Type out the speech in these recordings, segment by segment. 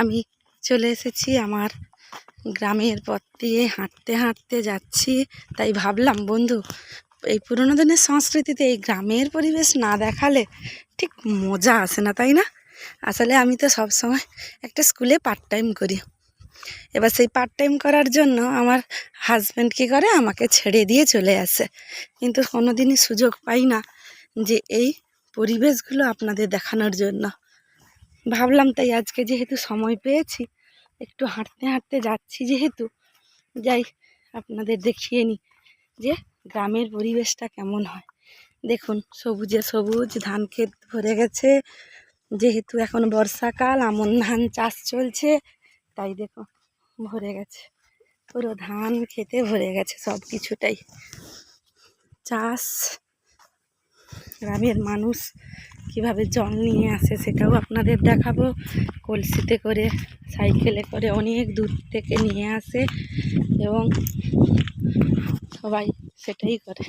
আমি চলে এসেছি আমার গ্রামের পথ দিয়ে। হাঁটতে হাঁটতে যাচ্ছি। তাই ভাবলাম, বন্ধু, এই পুরোনো দিনের সংস্কৃতিতে এই গ্রামের পরিবেশ না দেখালে ঠিক মজা আসে না, তাই না? আসলে আমি তো সব সময় একটা স্কুলে পার্ট টাইম করি। এবার সেই পার্ট টাইম করার জন্য আমার হাজব্যান্ড কী করে? আমাকে ছেড়ে দিয়ে চলে আসে। কিন্তু কোনো দিনই সুযোগ পাই না যে এই পরিবেশগুলো আপনাদের দেখানোর জন্য। ভাবলাম তাই আজকে যেহেতু সময় পেয়েছি, একটু হাঁটতে হাঁটতে যাচ্ছি যেহেতু, যাই আপনাদের দেখিয়ে নিই যে গ্রামের পরিবেশটা কেমন হয়। দেখুন, সবুজে সবুজ, ধান ক্ষেত ভরে গেছে, যেহেতু এখন বর্ষাকাল, আমন ধান চাষ চলছে, তাই দেখো ভরে গেছে। পুরো ধান খেতে ভরে গেছে সব কিছুটাই চাষ, গ্রামের মানুষ কীভাবে জল নিয়ে আসে সেটাও আপনাদের দেখাবো। কলসিতে করে, সাইকেলে করে অনেক দূর থেকে নিয়ে আসে এবং সবাই সেটাই করে।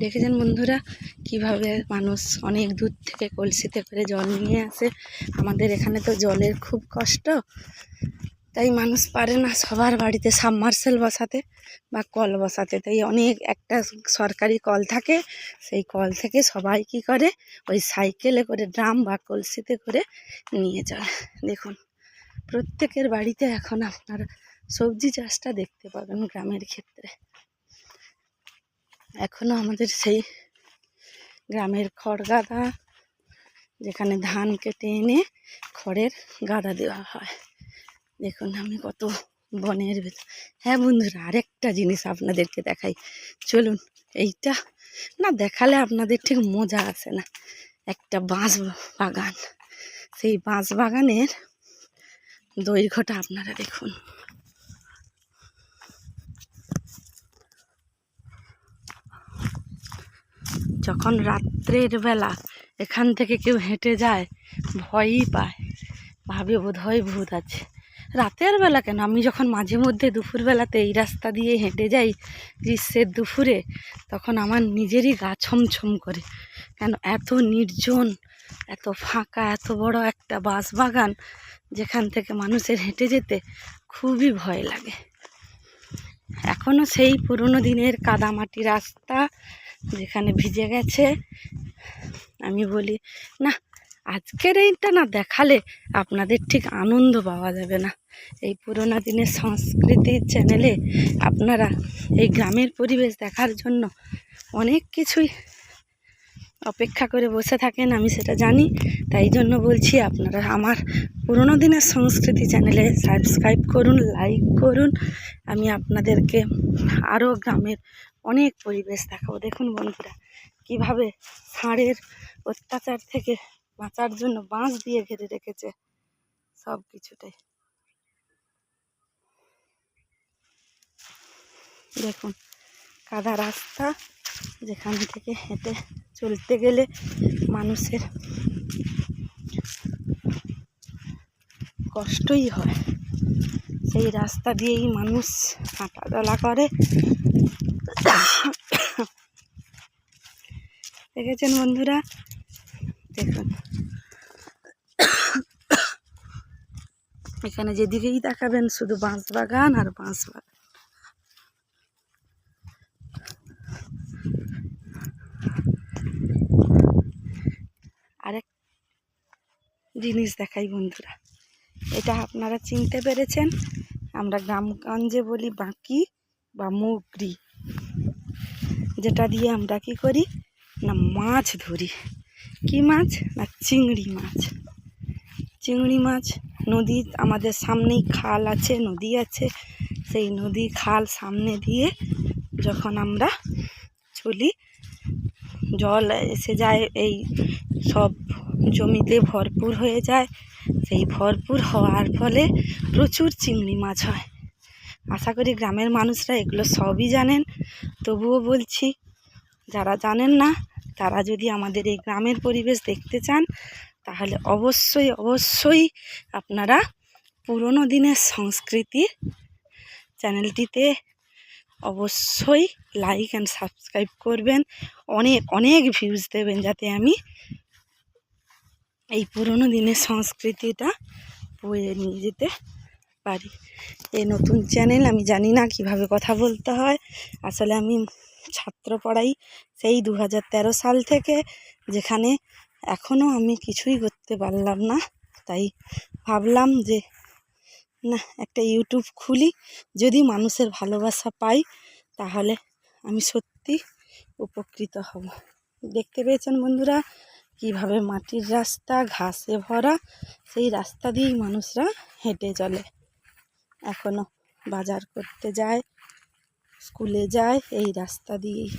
দেখেছেন বন্ধুরা কীভাবে মানুষ অনেক দূর থেকে কলসিতে করে জল নিয়ে আসে? আমাদের এখানে তো জলের খুব কষ্ট। তাই মানুষ পারে না সবার বাড়িতে সাবমার্সেল বসাতে বা কল বসাতে। তাই অনেক একটা সরকারি কল থাকে, সেই কল থেকে সবাই কি করে? ওই সাইকেলে করে ড্রাম বা কলসিতে করে নিয়ে যায়। দেখুন, প্রত্যেকের বাড়িতে এখন আপনার সবজি চাষটা দেখতে পাবেন গ্রামের ক্ষেত্রে। এখনও আমাদের সেই গ্রামের খড় গাদা, যেখানে ধান কেটে এনে খড়ের গাদা দেওয়া হয়। দেখুন আমি কত বনের ভেতর। হ্যাঁ বন্ধুরা, আরেকটা জিনিস আপনাদেরকে দেখাই। চলুন, এইটা না দেখালে আপনাদের ঠিক মজা আসে না। একটা বাঁশ বাগান। সেই বাঁশ বাগানের দৈর্ঘ্যটা আপনারা দেখুন। যখন রাত্রের বেলা এখান থেকে কেউ হেঁটে যায়, ভয়ই পায়। ভাবে বোধ হয় ভূত আছে। রাতের বেলা কেন? আমি যখন মাঝে মধ্যে দুপুরবেলাতে এই রাস্তা দিয়ে হেঁটে যাই গ্রীষ্মের দুপুরে, তখন আমার নিজেরই গা ছমছম করে। কেন? এত নির্জন, এত ফাঁকা, এত বড় একটা বাঁশবাগান যেখান থেকে মানুষের হেঁটে যেতে খুবই ভয় লাগে। এখনও সেই পুরনো দিনের কাদামাটি রাস্তা যেখানে ভিজে গেছে, আমি বলি, না আজকের এইটা না দেখালে আপনাদের ঠিক আনন্দ পাওয়া যাবে না। এই পুরোনো দিনের সংস্কৃতির চ্যানেলে আপনারা এই গ্রামের পরিবেশ দেখার জন্য অনেক কিছুই অপেক্ষা করে বসে থাকেন, আমি সেটা জানি। তাই জন্য বলছি, আপনারা আমার পুরোনো দিনের সংস্কৃতি চ্যানেলে সাবস্ক্রাইব করুন লাইক করুন। আমি আপনাদেরকে আরও গ্রামের অনেক পরিবেশ দেখাবো। দেখুন বন্ধুরা, কীভাবে ষাঁড়ের অত্যাচার থেকে বাঁচার জন্য বাঁশ দিয়ে ঘিরে রেখেছে সব কিছুটাই দেখুন, কাদা রাস্তা, যেখান থেকে হেঁটে চলতে গেলে মানুষের কষ্টই হয়। সেই রাস্তা দিয়েই মানুষ হাঁটাচলা করে। দেখেছেন বন্ধুরা এখানে। যেদিকেই তাকাবেন, শুধু বাঁশ বাগান আর বাঁশ বাগান। আরেক জিনিস দেখাই বন্ধুরা, এটা আপনারা চিনতে পেরেছেন, আমরা গ্রামগঞ্জে বলি বাঁকি বা মুগরি, যেটা দিয়ে আমরা কি করি? না, মাছ ধরি। কি মাছ না চিংড়ি মাছ? চিংড়ি মাছ নদী আমাদের সামনেই খাল আছে, নদী আছে। সেই নদী খাল সামনে দিয়ে যখন আমরা চলি, জল এসে যায়, এই সব জমিতে ভরপুর হয়ে যায়। সেই ভরপুর হওয়ার ফলে প্রচুর চিংড়ি মাছ হয়। আশা করি গ্রামের মানুষরা এগুলো সবই জানেন। তবুও বলছি, যারা জানেন না তারা যদি আমাদের এই গ্রামের পরিবেশ দেখতে চান, তাহলে অবশ্যই অবশ্যই আপনারা পুরনো দিনের সংস্কৃতি চ্যানেলটিতে অবশ্যই লাইক অ্যান্ড সাবস্ক্রাইব করবেন। অনেক অনেক ভিউজ দেবেন যাতে আমি এই পুরনো দিনের সংস্কৃতিটা বয়ে নিয়ে যেতে পারি। এই নতুন চ্যানেল আমি জানি না কীভাবে কথা বলতে হয়। আসলে আমি ছাত্র পড়াই সেই দু হাজার তেরো সাল থেকে, যেখানে এখনও আমি কিছুই করতে পারলাম না। তাই ভাবলাম যে, না, একটা ইউটিউব খুলি। যদি মানুষের ভালোবাসা পাই, তাহলে আমি সত্যি উপকৃত হব। দেখতে পেয়েছেন বন্ধুরা, কীভাবে মাটির রাস্তা, ঘাসে ভরা, সেই রাস্তা দিয়েই মানুষরা হেঁটে চলে। এখনও বাজার করতে যায়। স্কুলে যায় এই রাস্তা দিয়েই।